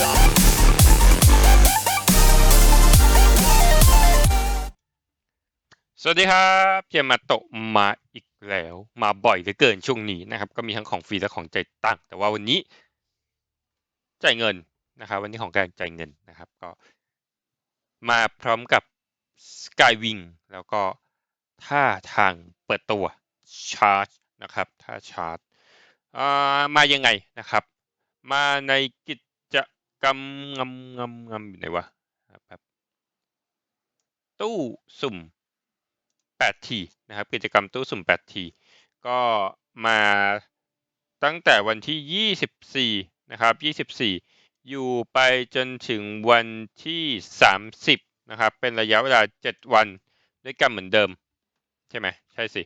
สวัสดีครับเพียมาโตมาอีกแล้วมาบ่อยเหลือเกินช่วงนี้นะครับ ก็มีทั้งของฟรีและของจ่ายตังค์แต่ว่าวันนี้จ่ายเงินนะครับ วันนี้ของการจ่ายเงินนะครับ ก็ มาพร้อมกับ Skywing แล้วก็ท่าทางเปิดตัวชาร์จนะครับท่าชาร์จอ่ามายังไงนะครับ มาในกิจ กรรมงำงำงำอยู่ไหนวะแบบตู้สุ่ม8ทีนะครับ กิจกรรมตู้สุ่ม8ทีก็มาตั้งแต่วันที่ 24 นะครับ 24 อยู่ไปจนถึงวันที่ 30 นะครับ เป็นระยะเวลา 7 วันด้วยกันเหมือนเดิม ใช่ไหม ใช่สิ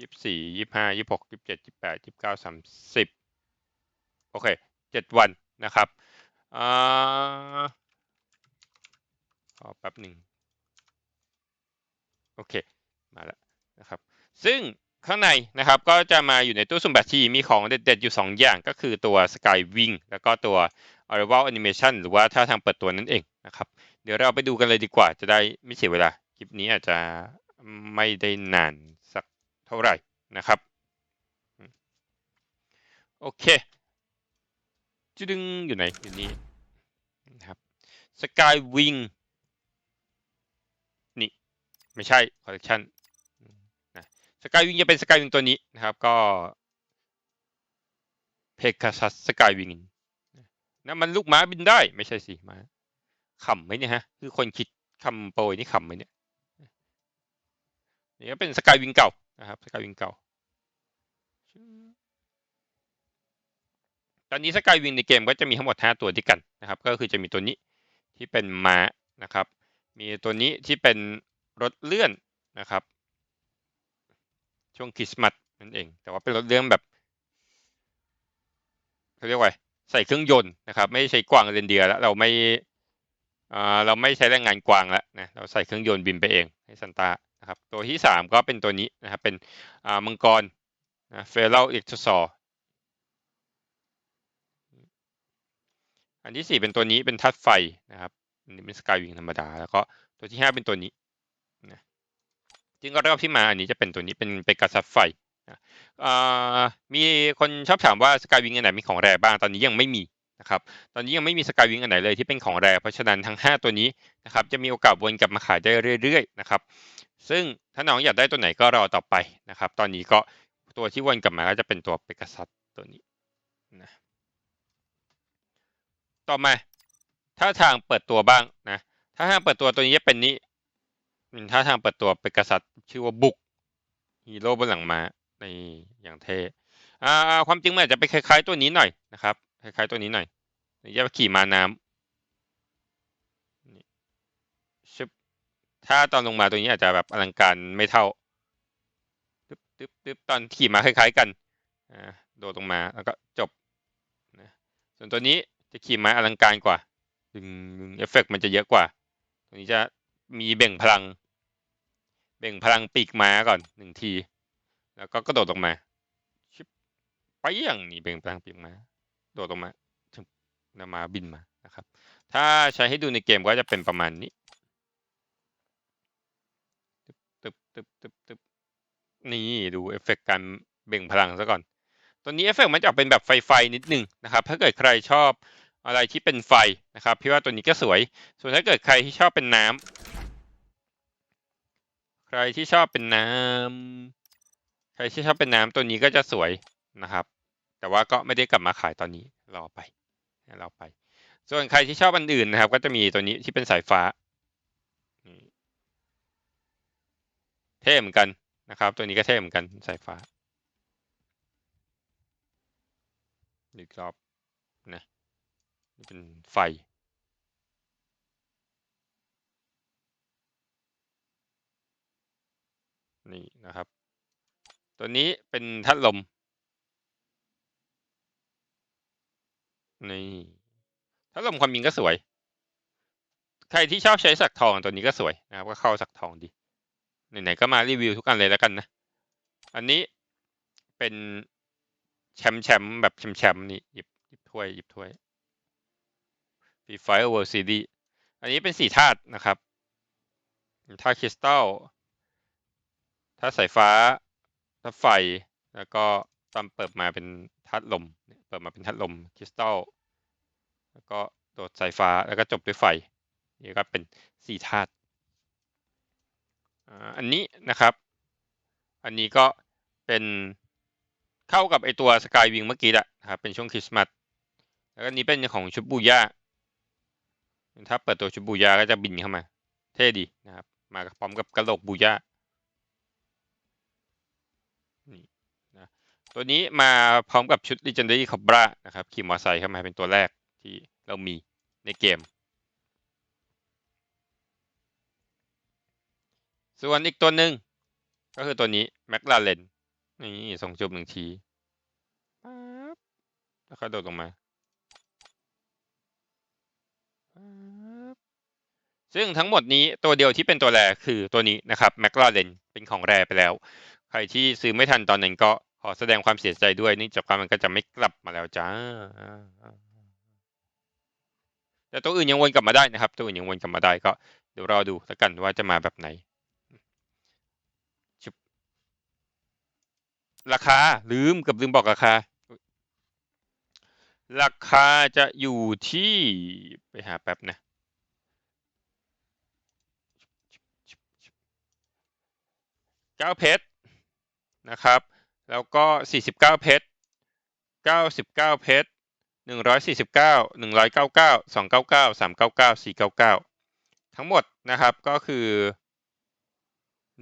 24 25 26 27 28 29 30 โอเค 7 วัน นะครับอ่าขอแป๊บหนึ่งโอเคมาแล้วนะครับ ซึ่งข้างในนะครับก็จะมาอยู่ในตู้สุ่มแบบทีมีของเด็ดๆอยู่ 2 อย่างก็คือตัว Sky Wing แล้วก็ตัว Arrival Animation หรือว่าท่าทางเปิดตัวนั่นเองนะครับ เดี๋ยวเราไปดูกันเลยดีกว่าจะได้ไม่เสียเวลา คลิปนี้อาจจะไม่ได้นานสักเท่าไหร่นะครับ โอเค จะดึงอยู่ไหนอยู่นี่นะครับ Sky Wing ไม่ใช่คอลเลกชันนะสกายวิงจะเป็นสกายวิงตัวนี้นะครับก็เพกาซัสสกายวิงนะมันลูกม้าบินได้ไม่ใช่สิม้าขำไหมเนี่ยฮะคือคนคิดคำโปรยนี่ขำไหมเนี่ยนี่ก็เป็นสกายวิงเก่านะครับสกายวิงเก่า ตอนนี้สกายวิงในเกมก็จะมีทั้งหมด 5 ตัวด้วยกันนะครับ ก็คือจะมีตัวนี้ที่เป็นม้านะครับ มีตัวนี้ที่เป็นรถเลื่อนนะครับ ช่วงคริสต์มาสนั่นเอง แต่ว่าเป็นรถเลื่อนแบบเขาเรียกว่าใส่เครื่องยนต์นะครับ ไม่ใช้กวางเรนเดียร์แล้วเราไม่อ่าเราไม่ใช้แรงงานกวางแล้วนะเราใส่เครื่องยนต์บินไปเองให้ซันตานะครับตัวที่สามก็เป็นตัวนี้นะครับเป็นอ่ามังกรนะเฟลเล์อิเล็กโทรซออั นที่สี่เป็นตัวนี้เป็นทัดไฟนะครับอันนี้เป็นสกายวิงธรรมดา แล้วก็ตัวที่ห้าเป็นตัวนี้นะจริงก็เรอบที่มาอันนี้จะเป็นตัวนี้เป็นเป็นกระซับไฟนะมีคนชอบถามว่าสกายวิงอันไหนมีของแรบ้างตอนนี้ยังไม่มีนะครับตอนนี้ยังไม่มีสกายวิงอันไหนเลยที่เป็นของแรเพราะฉะนั้นทั้ง 5 ตัวนี้นะครับจะมีโอกาสวนกลับมาขายได้เรื่อยๆนะครับซึ่งถ้าน้องอยากได้ตัวไหนก็รอต่อไปนะครับ ตอนนี้ก็ตัวที่วนกลับมาก็จะเป็นตัวเปกัสซัสตัวนี้นะ ต่อมาถ้าทางเปิดตัวบ้างนะถ้าทางเปิดตัวตัวนี้จะเป็นนี้เป็นท่าทางเปิดตัวเป็นกษัตริย์ ชื่อว่าบุกฮีโร่บนหลังม้าในอย่างเท่อ่าความจริงมันอาจจะไปคล้ายๆตัวนี้หน่อยนะครับคล้ายๆตัวนี้หน่อยจะขี่ม้าน้ำนี่ชึบถ้าตอนลงมาตัวนี้อาจจะแบบอลังการไม่เท่าตึ๊บตึ๊บตึ๊บตอนขี่มาคล้าย ๆ กันอ่าโดดลงมาแล้วก็จบนะส่วนตัวนี้ จะขี่ม้าอลังการกว่าดึงเอฟเฟกมันจะเยอะกว่าตัวนี้จะมีเบ่งพลัง เบ่งพลังปีกม้าก่อนหนึ่งที แล้วก็กระโดดลงมาชิบไปอย่างนี้เบ่งพลังปีกม้า โดดลงมาชึบแล้วมาบินมานะครับ ถ้าใช้ให้ดูในเกมก็จะเป็นประมาณนี้ตึบตึบตึบตึบนี่ดูเอฟเฟกการเบ่งพลังซะก่อน ตัวนี้เอฟเฟกมันจะเป็นแบบไฟไฟนิดนึงนะครับ ถ้าเกิดใครชอบ อะไรที่เป็นไฟนะครับพี่ว่าตัวนี้ก็สวย ส่วนถ้าเกิดใครที่ชอบเป็นน้ำใครที่ชอบเป็นน้ำใครที่ชอบเป็นน้ำตัวนี้ก็จะสวยนะครับ แต่ว่าก็ไม่ได้กลับมาขายตอนนี้รอไปรอไป ส่วนใครที่ชอบอันอื่นนะครับ ก็จะมีตัวนี้ที่เป็นสายฟ้าเท่เหมือนกันนะครับ ตัวนี้ก็เท่เหมือนกันสายฟ้าอีกรอบนะ เป็นไฟ นี่นะครับ ตัวนี้เป็นทัดลม นี่ทัดลมความยิงก็สวย ใครที่ชอบใช้สักทองตัวนี้ก็สวยนะครับ ก็เข้าสักทองดี ไหนๆก็มารีวิวทุกอันเลยแล้วกันนะ อันนี้เป็นแชมป์แชมป์แบบแชมป์แชมป์นี่หยิบหยิบถ้วยหยิบถ้วย Free Fire World Series อันนี้เป็นสี่ธาตุนะครับธาตุคริสตัลธาตุสายฟ้าธาตุไฟ แล้วก็ตอนเปิดมาเป็นธาตุลม เปิดมาเป็นธาตุลมคริสตัลแล้วก็โดดสายฟ้าแล้วก็จบด้วยไฟนี่ก็เป็นสี่ธาตุอันนี้นะครับ อันนี้ก็เป็นเข้ากับไอตัวสกายวิงเมื่อกี้แหละครับเป็นช่วงคริสต์มาสแล้วก็นนี้เป็นของชุดบูย่า ถ้าเปิดตัวชุดบูยาก็จะบินเข้ามา เท่ดีนะครับ มาพร้อมกับกระโหลกบูยานี่นะตัวนี้มาพร้อมกับชุด Legendary Cobra นะครับ ขี่มอเตอร์ไซค์เข้ามาเป็นตัวแรกที่เรามีในเกม ส่วนอีกตัวหนึ่งก็คือตัวนี้แม l ลาเรนนี่ส่งจุบหนึ่งทีปับแล้วก็โดดลงมาปั๊บ ซึ่งทั้งหมดนี้ตัวเดียวที่เป็นตัวแรคือตัวนี้นะครับแม l ลาเรนเป็นของแรไปแล้ว ใครที่ซื้อไม่ทันตอนนั้นก็ขอแสดงความเสียใจด้วยนื่จากว่ามันก็จะไม่กลับมาแล้วจ้าแต่ตัวอื่นยังวนกลับมาได้นะครับ ตัวอื่นยังวนกลับมาได้ก็เดี๋ยวรอดูแล้วกันว่าจะมาแบบไหนราคาลืมเกับลืมบอกราคา ราคาจะอยู่ที่ไปหาแป๊บนะ เก้าเพชรนะครับ แล้วก็สี่สิบเก้าเพชรเก้าสิบเก้าเพชรหนึ่งร้อยสี่สิบเก้าหนึ่งร้อยเก้าเก้าสองเก้าเก้าสามเก้าเก้าสี่เก้าเก้าทั้งหมดนะครับก็คือ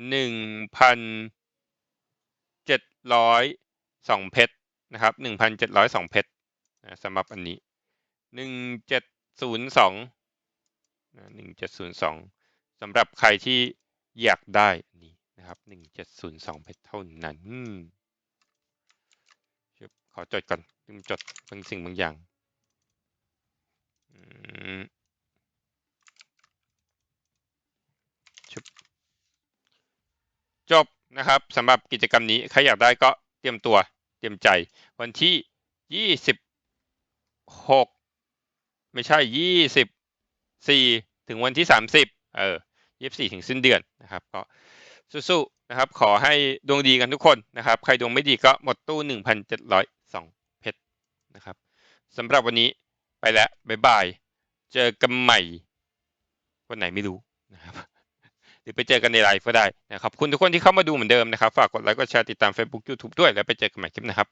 หนึ่งพันเจ็ดร้อยสองเพชรนะครับหนึ่งพันเจ็ดร้อยสองเพชรนะสำหรับอันนี้หนึ่งเจ็ดศูนย์สองหนึ่งเจ็ดศูนย์สองสำหรับใครที่อยากได้อัน นะครับหนึ่งเจ็ดศูนย์สองเพชรเท่านั้นขอจดก่อนลืมจดบางสิ่งบางอย่างจบนะครับสำหรับกิจกรรมนี้ ใครอยากได้ก็เตรียมตัวเตรียมใจ วันที่ยี่สิบหกไม่ใช่ยี่สิบสี่ถึงวันที่สามสิบเออยี่สิบสี่ถึงสิ้นเดือนนะครับก็ สู้ๆนะครับ ขอให้ดวงดีกันทุกคนนะครับ ใครดวงไม่ดีก็หมดตู้ 1,702เจ็ดร้อยสองเพชรนะครับสำหรับวันนี้ไปแล้วบ๊ายบาย เจอกันใหม่ วันไหนไม่รู้นะครับหรือไปเจอกันในไลฟ์ก็ได้นะครับขอบคุณทุกคนที่เข้ามาดูเหมือนเดิมนะครับ ฝากกดไลค์กดแชร์ติดตาม Facebook YouTube ด้วยแล้วไปเจอกันใหม่คลิปนะครับ